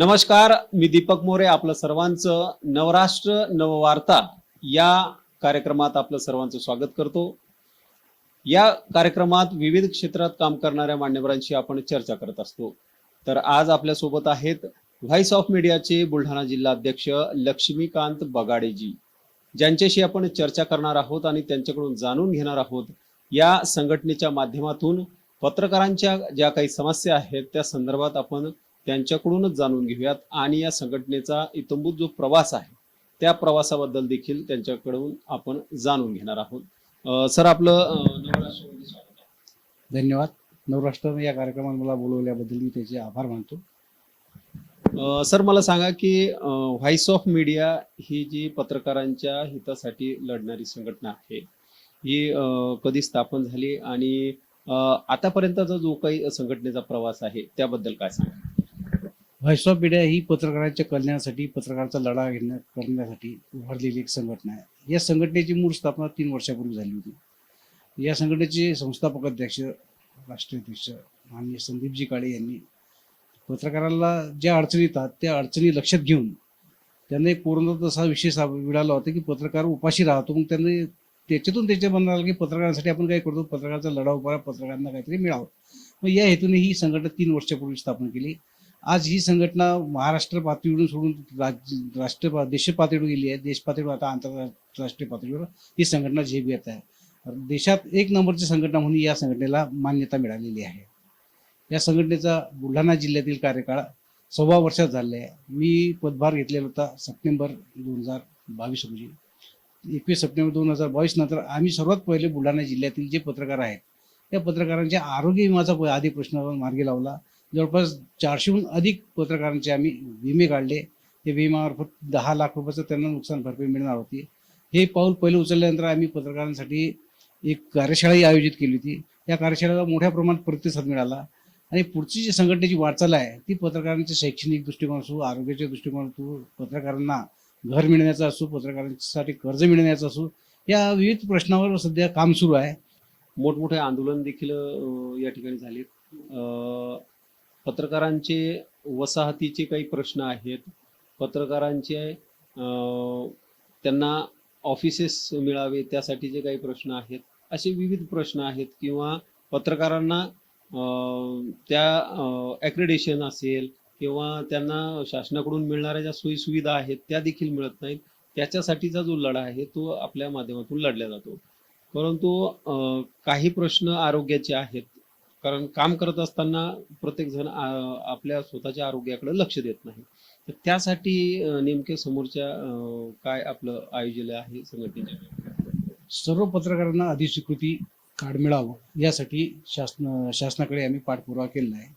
नमस्कार मी दीपक मोरे आपलं सर्वांचं नवराष्ट्र नववार्ता. या कार्यक्रमात आपलं सर्वांचं स्वागत करतो. या कार्यक्रमात विविध क्षेत्रात काम करणाऱ्या मान्यवरांशी आपण चर्चा करत असतो. तर आज आपल्यासोबत आहेत व्हॉइस ऑफ मीडियाचे बुलढाणा जिल्हा अध्यक्ष लक्ष्मीकांत बगाडेजी. ज्यांच्याशी आपण चर्चा करणार आहोत आणि त्यांच्याकडून जाणून घेणार आहोत या संघटनेच्या माध्यमातून पत्रकारांच्या ज्या काही समस्या आहेत त्या संदर्भात आपण त्यांच्याकडूनच जाणून घेऊयात. आणि या संघटनेचा इतंभूत जो प्रवास आहे त्या प्रवासाबद्दल देखील त्यांच्याकडून आपण जाणून घेणार आहोत. सर आपलं. धन्यवाद. नवराष्ट्र या कार्यक्रमात मला बोलवल्याबद्दल मी त्याचे आभार मानतो. सर मला सांगा की व्हॉइस ऑफ मीडिया ही जी पत्रकारांच्या हितासाठी लढणारी संघटना आहे ही कधी स्थापन झाली? आणि आतापर्यंतचा जो काही संघटनेचा प्रवास आहे त्याबद्दल काय सांगा व्हॉइस ऑफ मीडिया ही पत्रकारांच्या कल्याणासाठी पत्रकारांचा लढा घेण्या करण्यासाठी उभारलेली एक संघटना आहे. या संघटनेची मूळ स्थापना तीन वर्षापूर्वी झाली होती. या संघटनेचे संस्थापक अध्यक्ष राष्ट्रीय अध्यक्ष माननीय संदीपजी काळे यांनी पत्रकाराला ज्या अडचणी येतात त्या अडचणी लक्षात घेऊन त्यांना एक कोरोना तसा विषय मिळाला होता की पत्रकार उपाशी राहतो. मग त्यांनी त्याच्यातून त्याच्या मनाला आलं की पत्रकारांसाठी आपण काय करतो? पत्रकाराचा लढा उभारा पत्रकारांना काहीतरी मिळावं. मग या हेतूने ही संघटना तीन वर्षापूर्वी स्थापन केली. आज ही संघटना महाराष्ट्र पातळीवरून सोडून राज्य राष्ट्र पा- देश पातळीवर गेली आहे. देश पातळीवर आता आंतरराष्ट्रीय पातळीवर ही संघटना झेप घेत आहे. देशात एक नंबरची संघटना म्हणून या संघटनेला मान्यता मिळालेली आहे. या संघटनेचा बुलढाणा जिल्ह्यातील कार्यकाळ सव्वा वर्षात झाले आहे. मी पदभार घेतलेला होता सप्टेंबर दोन हजार बावीस रोजी. एकवीस सप्टेंबर दोन हजार बावीस नंतर आम्ही सर्वात पहिले बुलढाणा जिल्ह्यातील जे पत्रकार आहेत त्या पत्रकारांच्या आरोग्य विमाचा प- आधी प्रश्न मार्गी लावला. जवळपास चारशेहून अधिक पत्रकारांचे आम्ही विमे काढले. ते विम्यामार्फत दहा लाख रुपयाचं त्यांना नुकसान भरपाई मिळणार होती. हे पाऊल पहिलं उचलल्यानंतर आम्ही पत्रकारांसाठी एक कार्यशाळाही आयोजित केली होती. या कार्यशाळेला मोठ्या प्रमाणात प्रतिसाद मिळाला. आणि पुढची जी संघटनेची वाटचाल आहे ती पत्रकारांच्या शैक्षणिक दृष्टिकोन असो आरोग्याच्या दृष्टिकोन असो पत्रकारांना घर मिळण्याचा असो पत्रकारांसाठी कर्ज मिळण्याचं असो या विविध प्रश्नावर सध्या काम सुरू आहे. मोठमोठे आंदोलन देखील या ठिकाणी झाले पत्रकारांचे वसाहतीचे काही प्रश्न आहेत. पत्रकारांचे त्यांना ऑफिसेस मिळावे त्यासाठीचे काही प्रश्न आहेत. असे विविध प्रश्न आहेत किंवा पत्रकारांना त्या ॲक्रेडेशन असेल किंवा त्यांना शासनाकडून मिळणाऱ्या ज्या सोयीसुविधा आहेत त्या देखील मिळत नाहीत. त्याच्यासाठीचा जो लढा आहे तो आपल्या माध्यमातून लढला जातो. परंतु काही प्रश्न आरोग्याचे आहेत. कारण काम करत असताना प्रत्येक जण आपल्या स्वतःच्या आरोग्याकडे लक्ष देत नाही. तर त्यासाठी नेमके समोरच्या काय आपलं आयोजन आहे संघटनेच्या? सर्व पत्रकारांना अधिस्वीकृती कार्ड मिळावं यासाठी शासन शासनाकडे आम्ही पाठपुरावा केलेला आहे.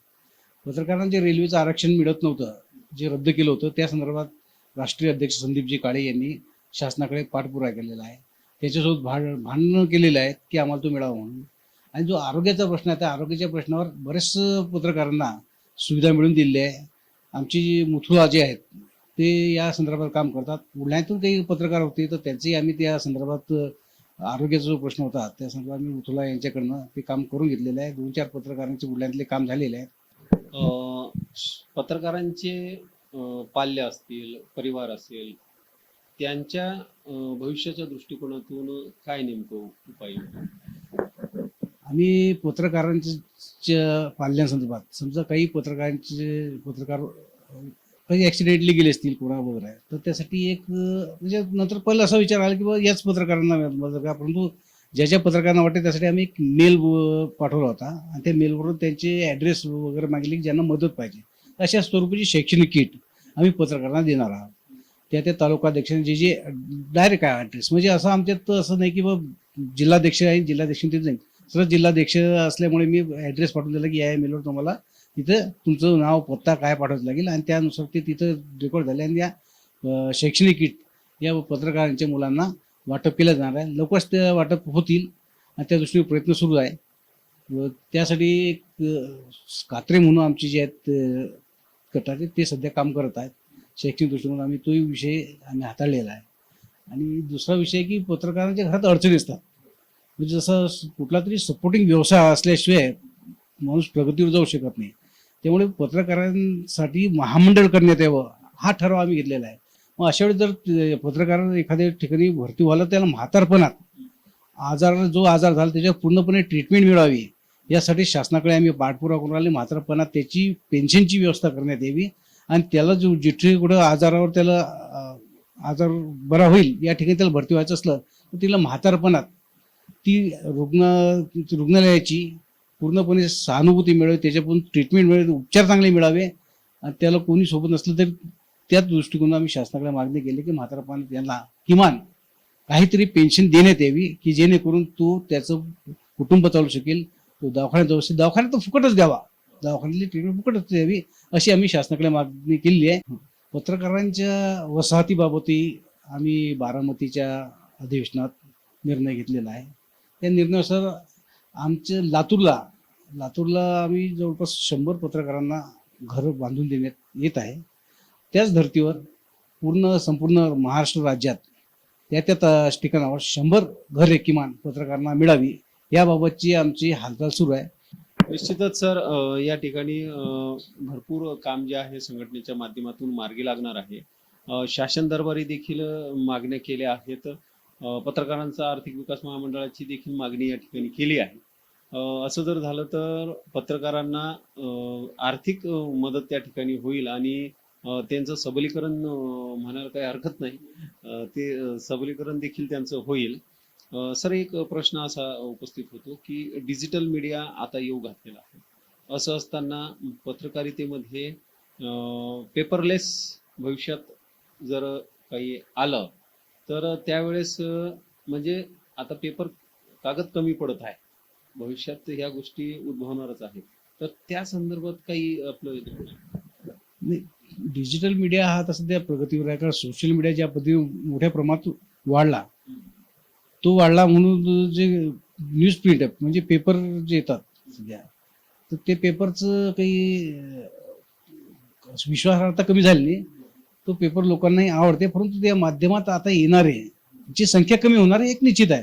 पत्रकारांचे रेल्वेचं आरक्षण मिळत नव्हतं जे रद्द केलं होतं त्या संदर्भात राष्ट्रीय अध्यक्ष संदीपजी काळे यांनी शासनाकडे पाठपुरावा केलेला आहे. त्याच्यासोबत भांड भांडणं केलेलं आहे की आम्हाला तो मिळावा म्हणून? आणि जो आरोग्याचा प्रश्न आहे त्या आरोग्याच्या प्रश्नावर बरेच पत्रकारांना सुविधा मिळून दिलेली आहे. आमची जी मुथुला जे आहेत ते या संदर्भात काम करतात. बुलढाण्यातून काही पत्रकार होते तर त्यांचेही आम्ही त्या संदर्भात आरोग्याचा जो प्रश्न होता त्या संदर्भात मी मुथुला यांच्याकडनं ते काम करून घेतलेलं आहे. दोन चार पत्रकारांचे बुलढाण्यातले काम झालेले आहे पत्रकारांचे पाल्य असतील परिवार असेल त्यांच्या भविष्याच्या दृष्टिकोनातून काय नेमकं उपाय? आम्ही पत्रकारांच्या पाल्यांसंदर्भात समजा काही पत्रकारांचे पत्रकार काही ॲक्सिडेंटली गेले असतील कोणाबरोबर आहे तर त्यासाठी एक म्हणजे नंतर पहिलं असा विचार आला की बाबा याच पत्रकारांना मदत करा परंतु ज्या ज्या पत्रकारांना वाटते त्यासाठी आम्ही एक मेल पाठवला होता. आणि त्या मेलवरून त्यांचे ॲड्रेस वगैरे मागले की ज्यांना मदत पाहिजे. अशा स्वरूपाची शैक्षणिक किट आम्ही पत्रकारांना देणार आहोत. त्या त्या तालुकाध्यक्षांनी जे जे डायरेक्ट आहे ॲड्रेस म्हणजे असं आमच्यात असं नाही की बा जिल्हाध्यक्ष आहे जिल्हाध्यक्ष तिथे नाही. सरळ जिल्हाध्यक्ष असल्यामुळे मी ॲड्रेस पाठवून दिला की या मेलवर तुम्हाला. तिथं तुमचं नाव पत्ता काय पाठवायचं लागेल आणि त्यानुसार ते तिथं रेकॉर्ड झाले आणि या शैक्षणिक किट या पत्रकारांच्या मुलांना वाटप केलं जाणार आहे. लवकरच ते वाटप होतील आणि त्या दृष्टीने प्रयत्न सुरू आहे. व त्यासाठी एक कात्रे म्हणून आमचे जे आहेत गटाचे ते सध्या काम करत आहेत. शैक्षणिक दृष्टिकोन आम्ही तोही विषय आम्ही हाताळलेला आहे. आणि दुसरा विषय की पत्रकारांच्या घरात अडचणी असतात. म्हणजे जसं कुठला तरी सपोर्टिंग व्यवसाय असल्याशिवाय माणूस प्रगतीवर जाऊ शकत नाही. त्यामुळे पत्रकारांसाठी महामंडळ करण्यात यावं हा ठराव आम्ही घेतलेला आहे. मग अशा वेळी जर पत्रकार एखाद्या ठिकाणी भरती व्हायला त्याला म्हातारपणात आजार जो आजार झाला त्याच्यावर पूर्णपणे ट्रीटमेंट मिळावी यासाठी शासनाकडे आम्ही पाठपुरावा करून आले. म्हातारपणात त्याची पेन्शनची व्यवस्था करण्यात यावी आणि त्याला जो जिथे कुठं आजारावर त्याला आजार बरा होईल या ठिकाणी त्याला भरती व्हायचं असलं तर तिला म्हातारपणात ती रुग्ण रुग्णालयाची पूर्णपणे सहानुभूती मिळावी त्याच्यापासून ट्रीटमेंट मिळेल उपचार चांगले मिळावे आणि त्याला कोणी सोबत नसलं तरी त्याच दृष्टिकोनात आम्ही शासनाकडे मागणी केली की म्हातारपण त्यांना किमान काहीतरी पेन्शन देण्यात यावी की जेणेकरून तो त्याचं कुटुंब चालू शकेल तो दवाखान्यात जाऊ शकेल. दवाखान्यात तर फुकटच द्यावा. दवाखान्यातली ट्रीटमेंट फुकटच द्यावी अशी आम्ही शासनाकडे मागणी केलेली आहे. पत्रकारांच्या वसाहतीबाबतही आम्ही बारामतीच्या अधिवेशनात निर्णय घेतलेला आहे. या निर्णयानुसार आमच्या लातूरला लातूरला आम्ही जवळपास शंभर पत्रकारांना घर बांधून देण्यात येत आहे. त्याच धर्तीवर पूर्ण संपूर्ण महाराष्ट्र राज्यात त्या त्या त- ठिकाणावर शंभर घरे किमान पत्रकारांना मिळावी याबाबतची आमची हालचाल सुरू आहे. निश्चितच सर या ठिकाणी भरपूर काम जे आहे संघटनेच्या माध्यमातून मार्गी लागणार आहे. शासन दरबारी देखील मागण्या केल्या आहेत. पत्रकारांचा आर्थिक विकास महामंडळाची देखील मागणी या ठिकाणी केली आहे. असं जर झालं तर पत्रकारांना आर्थिक मदत त्या ठिकाणी होईल आणि त्यांचं सबलीकरण म्हणायला काही हरकत नाही. ते सबलीकरण देखील त्यांचं होईल. सर एक प्रश्न असा उपस्थित होतो की डिजिटल मीडिया आता येऊ घातलेला आहे. असं असताना पत्रकारितेमध्ये पेपरलेस भविष्यात जर काही आलं तर त्यावेळेस म्हणजे आता पेपर कागद कमी पडत आहे. भविष्यात ह्या गोष्टी उद्भवणारच आहेत. तर त्या संदर्भात काही आपलं डिजिटल मीडिया हा आता सध्या प्रगतीवर आहे. कारण सोशल मीडिया ज्या पद्धतीने मोठ्या प्रमाणात वाढला तो वाढला म्हणून जे न्यूज प्रिंट म्हणजे पेपर जे येतात सध्या तर ते पेपरचं काही विश्वासार्हता कमी झाली नाही. तो पेपर लोकांनाही आवडते परंतु त्या माध्यमात आता येणारे ची संख्या कमी होणार आहे एक निश्चित आहे.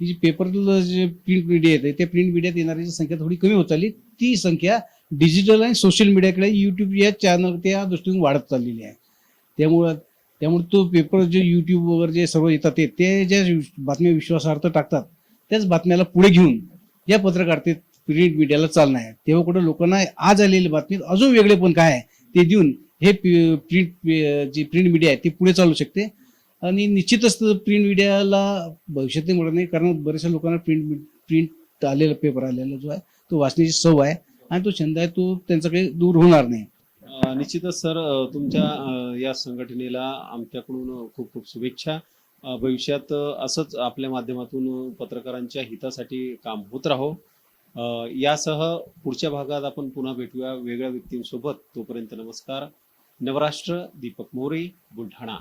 की जी पेपर जे प्रिंट मीडिया येते त्या प्रिंट मीडियात येणाऱ्याची संख्या थोडी कमी होत चालली ती संख्या डिजिटल आणि सोशल मीडियाकडे यूट्यूब या चॅनल त्या दृष्टीने वाढत चाललेली आहे. त्यामुळं त्यामुळे तो पेपर जे यूट्यूब वगैरे जे सर्व येतात ते ते ज्या बातम्या विश्वासार्थ टाकतात त्याच बातम्याला पुढे घेऊन या पत्रकारितेत प्रिंट मीडियाला चालणार आहे. तेव्हा कुठं लोकांना आज आलेली बातमी अजून वेगळे पण काय आहे ते देऊन हे प्रिंट जी प्रिंट मीडिया आहे ती पुढे चालू शकते. आणि निश्चितच प्रिंट मीडियाला भविष्यात मिळत नाही कारण बऱ्याचशा लोकांना प्रिंट प्रिंट आलेला पेपर आलेला जो आहे तो वाचण्याची सवय आहे आणि तो छंद आहे तो त्यांचा काही दूर होणार नाही. निश्चितच सर तुमच्या या संघटनेला आमच्याकडून खूप खूप शुभेच्छा. भविष्यात असंच आपल्या माध्यमातून पत्रकारांच्या हितासाठी काम होत राहो. यासह पुढच्या भागात आपण पुन्हा भेटूया. वेगळ्या व्यक्तींसोबत तोपर्यंत नमस्कार. नवराष्ट्र दीपक मोरे बुलढाणा